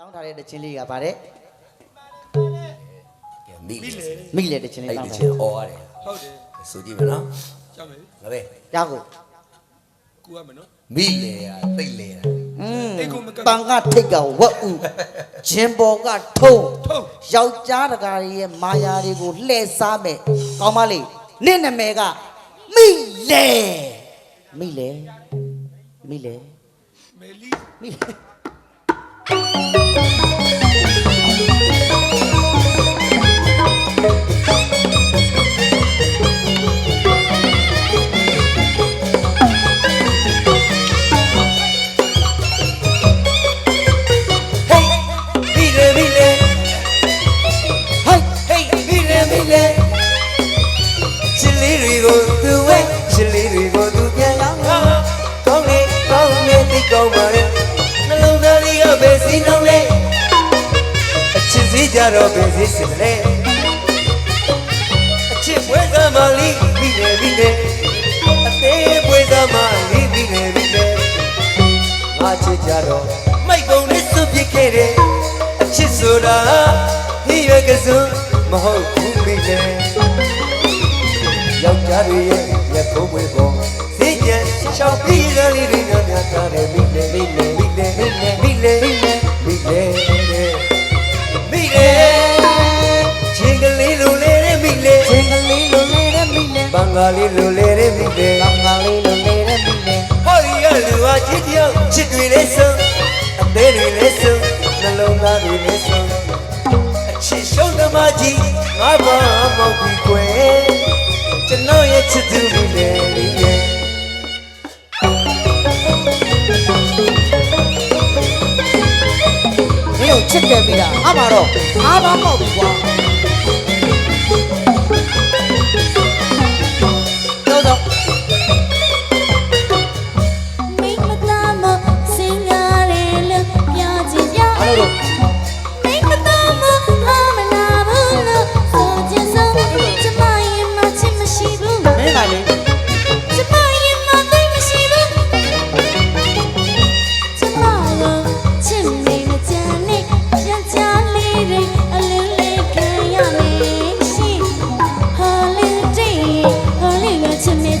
တောင်းထားတဲ့တခြင်းလေးကဗါတဲ့ကဲမိလေမိလေတခြင်းလေးအဲ့တောဒီင်းချထားင်အော်ရတယ်ဟုတ်တယ်ဆိုကြည့်မယ်နော်ကြောက်မယ်ငါပဲကြောက်ကိုကူရမယ်နော် မိလေရတိတ်လေရอืมအိတ်ကိုမကတ်တန်ကထိတ်ကဝက်ဥဂျင်ဘော်ကထုံးထုံးယောက်ျားတကားရဲ့မာယာတွေကိုလှည့်စားမယ်ကောင်းမလေးနင့်နာမည်ကမိလေမိလေမိလေ မယ်လီမိလေ အချစ်စီကြတော့ပဲစီစင်လေအချစ်ပွဲစားမလေးမိလေမိလေအသေးပွဲစားမလေးမိလေမိလေငါချစ်ကြတော့မိုက်ပုံနဲ့စွန့်ပစ်ခဲ့တယ်အချစ်ဆိုတာဟိရွယ်ကစုံမဟုတ်ဘူးမိလေယောက်ျားတွေရဲ့ရက်ခုံးပွေပေါ်စိတ်ကြံချောင်းပြီးရလေးတွေများ လီလိုလေတဲ့မိလေကောင်းကလေးလိုလေးတဲ့မိလေဟောဒီရလူဟာချစ်တယောက်ချစ်တွေလေးစုံအသေးတွေလေးစုံနှလုံးသားတွေလေးစုံအချစ်ရှုံးသမားကြီးငါဘာမောက်ပြီးကွယ်ကျွန်တော်ရဲ့ချစ်သူလေးလေးရဲ့မင်းကိုချစ်တယ်ပြီလားအမှာတော့အားပါမောက်ပြီကွာ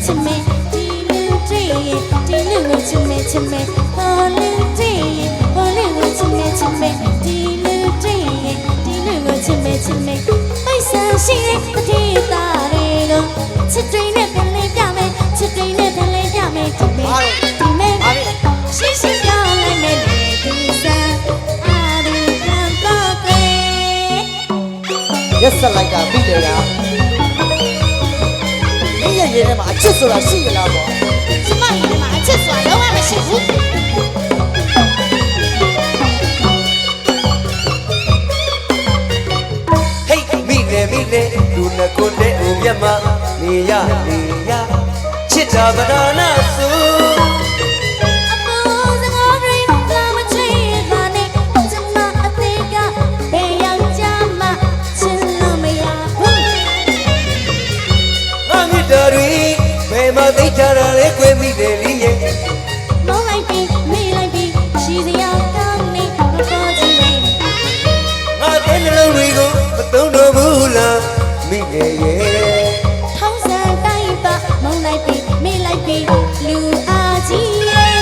ချစ်မေချစ်မေဒီလူတွေဒီလူကိုချစ်မေချစ်မေ holiday holiday ချစ်မေချစ်မေဒီလူတွေဒီလူကိုချစ်မေချစ်မေပိတ်ဆန်ရှိတဲ့တတိသားတွေကိုချစ်တွေနဲ့ပြန်လေးပြမယ်ချစ်တွေနဲ့ပြန်လေးပြမယ်ဒီမေဒီမေရှိရှိပြောင်းလိုက်မယ်လေဒီစံအာဒီကံတော့ကလေးရက်ဆက်လိုက်တာမိလေလားမင်း ရဲ့ရင်ထဲမှာအချစ်ဆိုတာရှိရလားပေါ့ကျမညီမအချစ်ဆိုတာလုံးဝမရှိဘူးဟေးမိလေမိလေလူနဲ့ကိုယ်နဲ့ဦးမြတ်မနေရနေရချစ်တာဗဒါနာဆို တယ်လီရဲ့မောင်းလိုက်ပြီးမေးလိုက်ပြီးရှိစရာကောင်းနေမတော်ချင်နေငါတဲ့နှလုံးတွေကိုမသုံးတော့ဘူးလားမိလေရဲ့ထောင်းစံတိုင်းပါမောင်းလိုက်ပြီးမေးလိုက်ပြီးလူအားကြီးရဲ့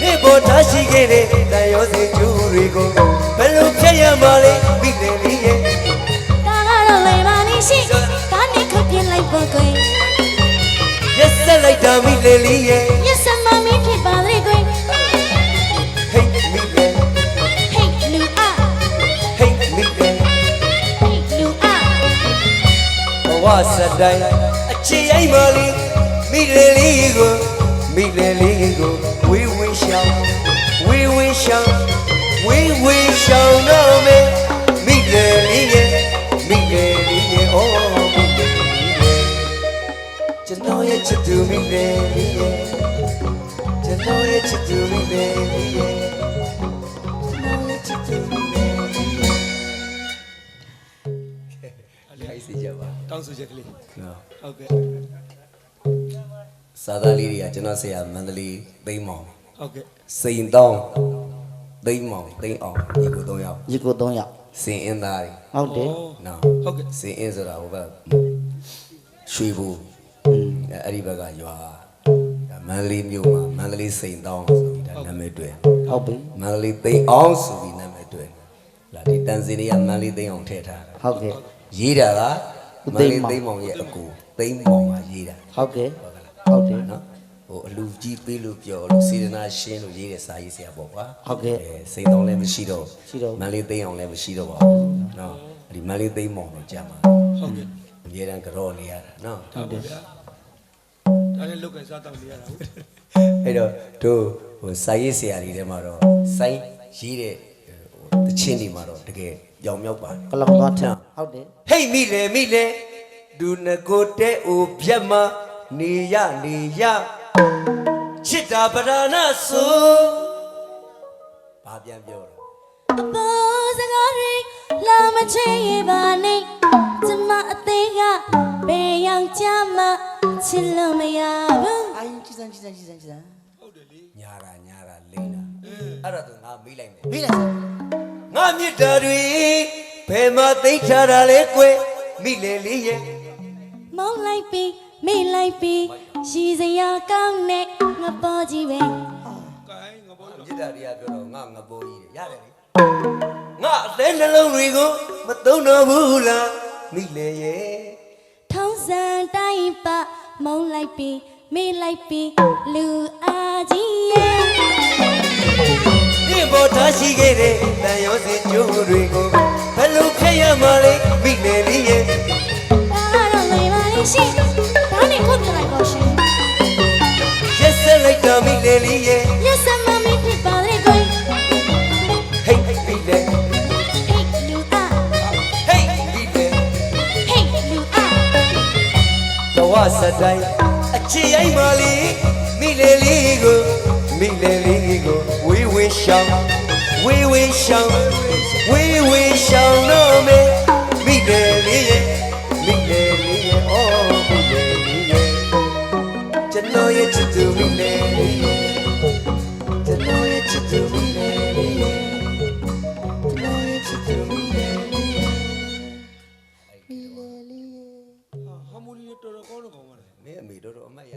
နေပေါ်ထားရှိခဲ့တဲ့တန်ရောစင်ကျူးတွေကိုဘယ်လိုဖြတ်ရမှာလဲမိလေလီရဲ့ဒါကတော့လေပါနေရှိဒါနဲ့ခပ်ပြလိုက်ပေါ်ကွယ်ရက်ဆက် လိုက်တာမိလေလီရဲ့ရစမမင်းဖြစ်ပါလေကွယ်ဟိတ်မိလေဟိတ်လူအားဟိတ်မိလေဟိတ်လူအားဘဝစတိုင်းအချစ်ရိုက်ပါလေမိလေလီကိုမိလေလီကိုဝေးဝေးရှောင်းဝေးဝေးရှောင်းဝေးဝေးရှောင်းတော့မယ် ချစ်သူမိလေလီရဲ့ကျွန်တော်ရဲ့ချစ်သူမိလေလီရဲ့ကျွန်တော်ရဲ့ချစ်သူမိလေလီရဲ့ခိုင်းစီကြပါတောင်းဆိုချက်ကလေးနော်ဟုတ်ကဲ့စာသားလေးတွေကကျွန်တော်ဆရာမန္တလေးသိမ်းမောင်ဟုတ်ကဲ့စိန်တောင်းသိမ့်မောင်သိမ့်အောင်ဒီကို၃ယောက်ညီကို၃ယောက်စင်အင်းသားတွေဟုတ်တယ်နော်ဟုတ်ကဲ့စင်အင်းဆိုတာဟိုဘက်ရွှေဘူးอืม အဲအဲ့ဒီဘက်ကရွာဒါမန္တလေးမြို့မှာမန္တလေးစိန်တောင်းဆိုပြီးဒါနာမည်တွေ့ဟုတ်ပြီမန္တလေးသိမ့်အောင်ဆိုပြီးနာမည်တွေ့လာဒီတန်စင်တွေကမန္တလေးသိမ့်အောင်ထည့်ထားတာဟုတ်ကဲ့ရေးတာကဦးမန္တသိလေးန်းမောင်သိမ့်မောင်ရဲ့အကူသိမ့်မောင်ကရေးတာဟုတ်ကဲ့ဟုတ်ကဲ့လားဟုတ်တယ်နော်ဟိုအလူကြီးပေးလို့ပြောလို့စေတနာရှင်းလို့ရေးတဲ့စာရေးဆရာပေါ့ကွာဟုတ်ကဲ့အဲစိန်တောင်းလည်းမရှိတော့ရှိတော့ဘူးမန္တလေးသိမ့်အောင်လည်းမရှိတော့ပါဘူးနော်အဲ့ဒီမန္တလေးသိမ့်မောင်တော့ကြာမှာဟုတ်ကဲ့အမြဲတမ်းကြောနေရတာနော်ဟုတ်ကဲ့ဗျာ ဒါလည်းလုတ်ကန်စားတောင်းနေရတာဟုတ်အဲ့တော့တို့ဟိုစာရေးဆရာတွေထဲမှာတော့စိုင်းရေးတဲ့ဟိုတချင်းတွေမှာတော့တကယ်ကြောင်မြောက်ပါတယ်ကလောင်သွားထဟုတ်တယ်ဟိတ်မိလေမိလေဒူနကိုတဲ့အိုပြက်မနေရနေရချစ်တာပဒနာဆိုဘာပြန်ပြောတော့အပေါ်စကားတွေလာမချေရပါနဲ့ကျမအသေးကဘယ်ယောက်ျားမှ ချစ်လို့မရဘူးအိုင်းကြည်စမ်းကြည်စမ်းကြည်စမ်းကြည်စမ်းဟုတ်တယ်လေညာတာညာတာလိမ့်တာအဲ့တော့သူငါမေးလိုက်မယ်မိလိုက်စမ်းငါမြစ်တာတွေဘယ်မှာသိမ့်ထားတာလဲကွယ်မိလေလေးရဲ့မောင်းလိုက်ပြီးမေ့လိုက်ပြီးရှိစရာကောင်းတဲ့ငါပေါ်ကြီးပဲကိုင်းငါဘောမြစ်တာတွေကပြောတော့ငါငပိုးကြီးတယ်ရတယ်လေငါအသေးနှလုံးတွေကိုမသုံးတော့ဘူးလားမိလေရဲ့ထုံးစံတိုင်းပါ မောင်းလိုက်ပြီးမေ့လိုက်ပြီးလူအားကြီးရဲ့ဒီပေါ်ထားရှိခဲ့တဲ့တန်ရောစင်ကျိုးတွေကိုဘယ်လိုဖျက်ရမှာလဲမိလေလေးရဲ့ဒါတော့လေပါလိရှိဒါနဲ့ခုတ်ပြလိုက်ပါရှင်ရက်ဆက်လိုက်တာမိလေလေးရဲ့ လေးကိုမိလေလေးကိုဝေးဝေးရှောင်းဝေးဝေးရှောင်းဝေးဝေးရှောင်းတော့မေမိလေလေးရဲ့မိလေလေးရဲ့အော်မိလေလေးရဲ့ကျွန်တော်ရဲ့ချစ်သူမိလေလေးရဲ့ကျွန်တော်ရဲ့ချစ်သူမိလေလေးရဲ့ကျွန်တော်ရဲ့ချစ်သူမိလေလေးရဲ့မိလေလေးရဲ့ဟာမူလီတော်တော်ကောင်းတော့ကောင်းပါလားမင်းအမေတော်တော်အမတ်ရ